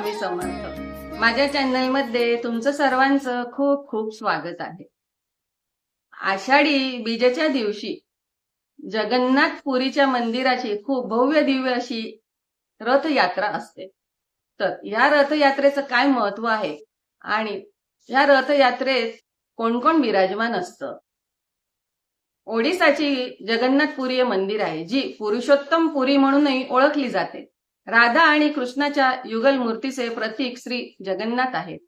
स्वामी समर्थ माझ्या चेन्नईमध्ये तुमचं सर्वांचं खूप खूप स्वागत आहे. आषाढी बीजेच्या दिवशी जगन्नाथपुरीच्या मंदिराची खूप भव्य दिव्य अशी रथयात्रा असते. तर या रथयात्रेचं काय महत्त्व आहे? आणि या रथयात्रेत कोण कोण विराजमान असतं? ओडिसाची जगन्नाथपुरी हे मंदिर आहे जी पुरुषोत्तम पुरी म्हणूनही ओळखली जाते. राधा आणि कृष्णाच्या युगल मूर्तीचे प्रतीक श्री जगन्नाथ आहेत.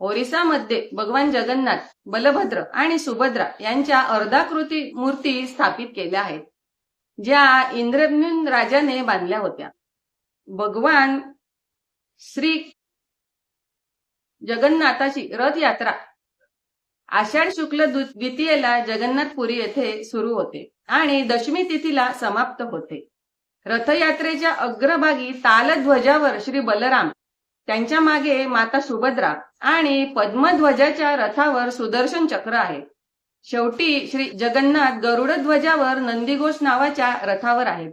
ओरिसामध्ये भगवान जगन्नाथ बलभद्र आणि सुभद्रा यांच्या अर्धाकृती मूर्ती स्थापित केल्या आहेत ज्या इंद्रद्युम्न राजाने बांधल्या होत्या. भगवान श्री जगन्नाथाची रथयात्रा आषाढ शुक्ल द्वितीयेला जगन्नाथपुरी येथे सुरू होते आणि दशमी तिथीला समाप्त होते. रथयात्रेच्या अग्रभागी तालध्वजावर श्री बलराम त्यांच्या मागे माता सुभद्रा आणि पद्मध्वजाच्या रथावर सुदर्शन चक्र आहे. शेवटी श्री जगन्नाथ गरुडध्वजावर नंदीघोष नावाच्या रथावर आहेत.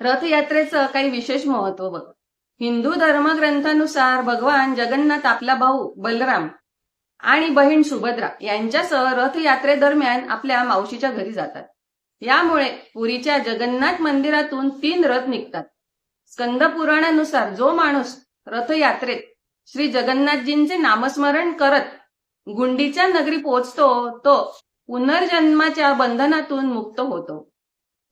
रथयात्रेचं काही विशेष महत्त्व बघ. हिंदू धर्मग्रंथानुसार भगवान जगन्नाथ आपला भाऊ बलराम आणि बहीण सुभद्रा यांच्यासह रथयात्रेदरम्यान आपल्या मावशीच्या घरी जातात. यामुळे पुरीच्या जगन्नाथ मंदिरातून तीन रथ निघतात. स्कंद पुराणानुसार जो माणूस रथयात्रेत श्री जगन्नाथजींचे नामस्मरण करत गुंडीच्या नगरी पोचतो तो पुनर्जन्माच्या बंधनातून मुक्त होतो.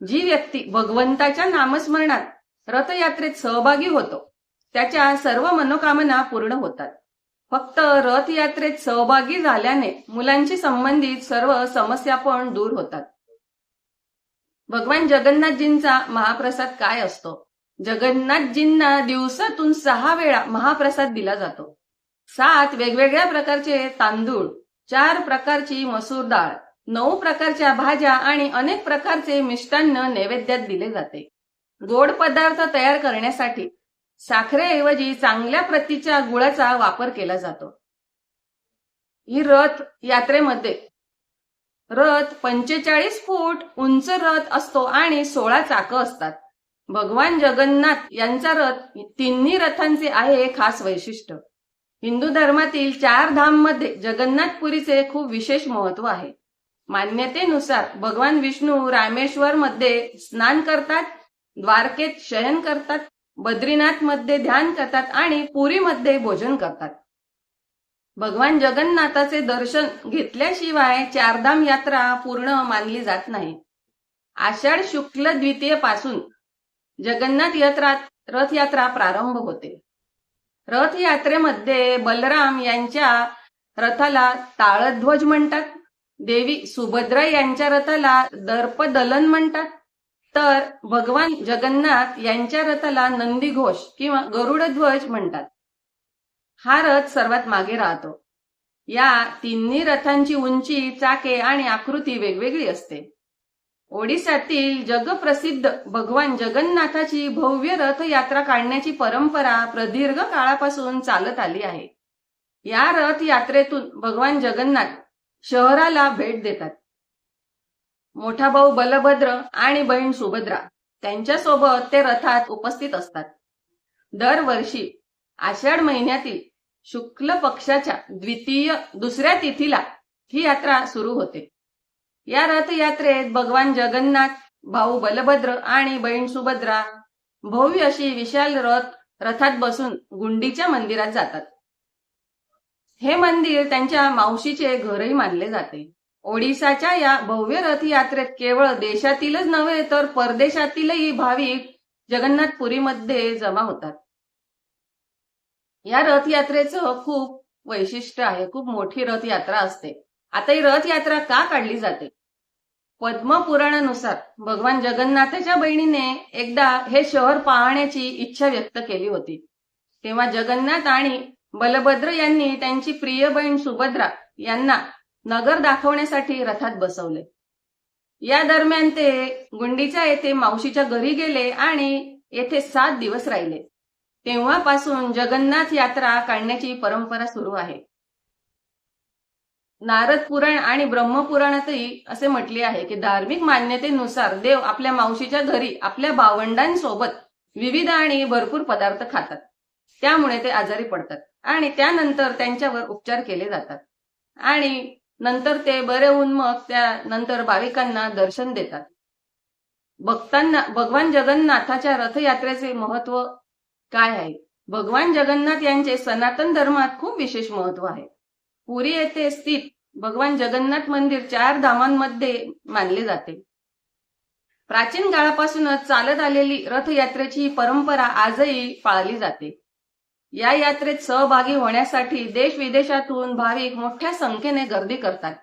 जी व्यक्ती भगवंताच्या नामस्मरणात रथयात्रेत सहभागी होतो त्याच्या सर्व मनोकामना पूर्ण होतात. फक्त रथयात्रेत सहभागी झाल्याने मुलांशी संबंधित सर्व समस्या पण दूर होतात. भगवान जगन्नाथजींचा महाप्रसाद काय असतो? जगन्नाथजींना दिवसातून सहा वेळा महाप्रसाद दिला जातो. सात वेगवेगळ्या प्रकारचे तांदूळ चार प्रकारची मसूर डाळ नऊ प्रकारच्या भाज्या आणि अनेक प्रकारचे मिष्टान्न नैवेद्यात दिले जाते. गोड पदार्थ तयार करण्यासाठी साखरेऐवजी चांगल्या प्रतीच्या गुळाचा वापर केला जातो. ही रथ यात्रेमध्ये रथ पंचेचाळीस फूट उंच रथ असतो आणि सोळा चाकं असतात. भगवान जगन्नाथ यांचा रथ तिन्ही रथांचे आहे हे खास वैशिष्ट्य. हिंदू धर्मातील चार धाममध्ये जगन्नाथपुरीचे खूप विशेष महत्त्व आहे. मान्यतेनुसार भगवान विष्णू रामेश्वर मध्ये स्नान करतात द्वारकेत शयन करतात बद्रीनाथमध्ये ध्यान करतात आणि पुरीमध्ये भोजन करतात. भगवान जगन्नाथाचे दर्शन घेतल्याशिवाय चारधाम यात्रा पूर्ण मानली जात नाही. आषाढ शुक्ल द्वितीयपासून जगन्नाथ यात्रा रथयात्रा प्रारंभ होते. रथयात्रेमध्ये बलराम यांच्या रथाला ताळध्वज म्हणतात. देवी सुभद्रा यांच्या रथाला दर्पदलन म्हणतात. तर भगवान जगन्नाथ यांच्या रथाला नंदीघोष किंवा गरुडध्वज म्हणतात. हा रथ सर्वात मागे राहतो. या तिन्ही रथांची उंची चाके आणि आकृती वेगवेगळी असते. ओडिसातील जगप्रसिद्ध भगवान जगन्नाथाची भव्य रथयात्रा काढण्याची परंपरा प्रदीर्घ काळापासून चालत आली आहे. या रथयात्रेतून भगवान जगन्नाथ शहराला भेट देतात. मोठा भाऊ बलभद्र आणि बहीण सुभद्रा त्यांच्यासोबत ते रथात उपस्थित असतात. दरवर्षी आषाढ महिन्यातील शुक्ल पक्षाच्या द्वितीय दुसऱ्या तिथीला ही यात्रा सुरू होते. या रथयात्रेत भगवान जगन्नाथ भाऊ बलभद्र आणि बहीण सुभद्रा भव्य अशी विशाल रथ रथात बसून गुंडीच्या मंदिरात जातात. हे मंदिर त्यांच्या मावशीचे घरही मानले जाते. ओडिसाच्या या भव्य रथयात्रेत केवळ देशातीलच नव्हे तर परदेशातीलही भाविक जगन्नाथपुरीमध्ये जमा होतात. या रथयात्रेचं खूप वैशिष्ट्य आहे खूप मोठी रथयात्रा असते. आता ही रथयात्रा का काढली जाते? पद्मपुराणानुसार भगवान जगन्नाथाच्या बहिणीने एकदा हे शहर पाहण्याची इच्छा व्यक्त केली होती. तेव्हा जगन्नाथ आणि बलभद्र यांनी त्यांची प्रिय बहीण सुभद्रा यांना नगर दाखवण्यासाठी रथात बसवले. या दरम्यान ते गुंडीच्या येथे मावशीच्या घरी गेले आणि येथे सात दिवस राहिले. तेव्हापासून जगन्नाथ यात्रा काढण्याची परंपरा सुरू आहे. नारद पुराण आणि ब्रह्मपुराणातही असे म्हटले आहे की धार्मिक मान्यतेनुसार देव आपल्या मावशीच्या घरी आपल्या भावंडांसोबत विविध आणि भरपूर पदार्थ खातात. त्यामुळे ते आजारी पडतात आणि त्यानंतर त्यांच्यावर उपचार केले जातात. आणि नंतर ते बरे होऊन मग त्या नंतर भाविकांना दर्शन देतात. भक्तांना भगवान जगन्नाथाच्या रथयात्रेचे महत्त्व काय आहे? भगवान जगन्नाथ यांचे सनातन धर्मात खूप विशेष महत्त्व आहे. पुरी येथे स्थित भगवान जगन्नाथ मंदिर चार धामांमध्ये मानले जाते. प्राचीन काळापासूनच चालत आलेली रथयात्रेची ही परंपरा आजही पाळली जाते. या यात्रेत सहभागी होण्यासाठी देश विदेशातून भाविक मोठ्या संख्येने गर्दी करतात.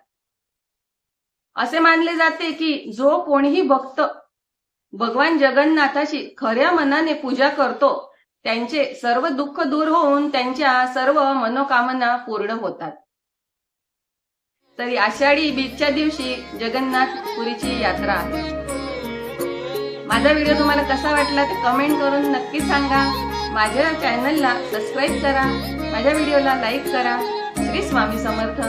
असे मानले जाते की जो कोणीही भक्त भगवान जगन्नाथाची खऱ्या मनाने पूजा करतो त्यांचे सर्व दुःख दूर होऊन त्यांच्या सर्व मनोकामना पूर्ण होतात. तरी आषाढी बीजच्या दिवशी जगन्नाथपुरीची यात्रा आहे. माझा व्हिडिओ तुम्हाला कसा वाटला ते कमेंट करून नक्की सांगा. माझ्या चॅनलला सबस्क्राईब करा. माझ्या व्हिडिओला लाईक करा. श्री स्वामी समर्थ.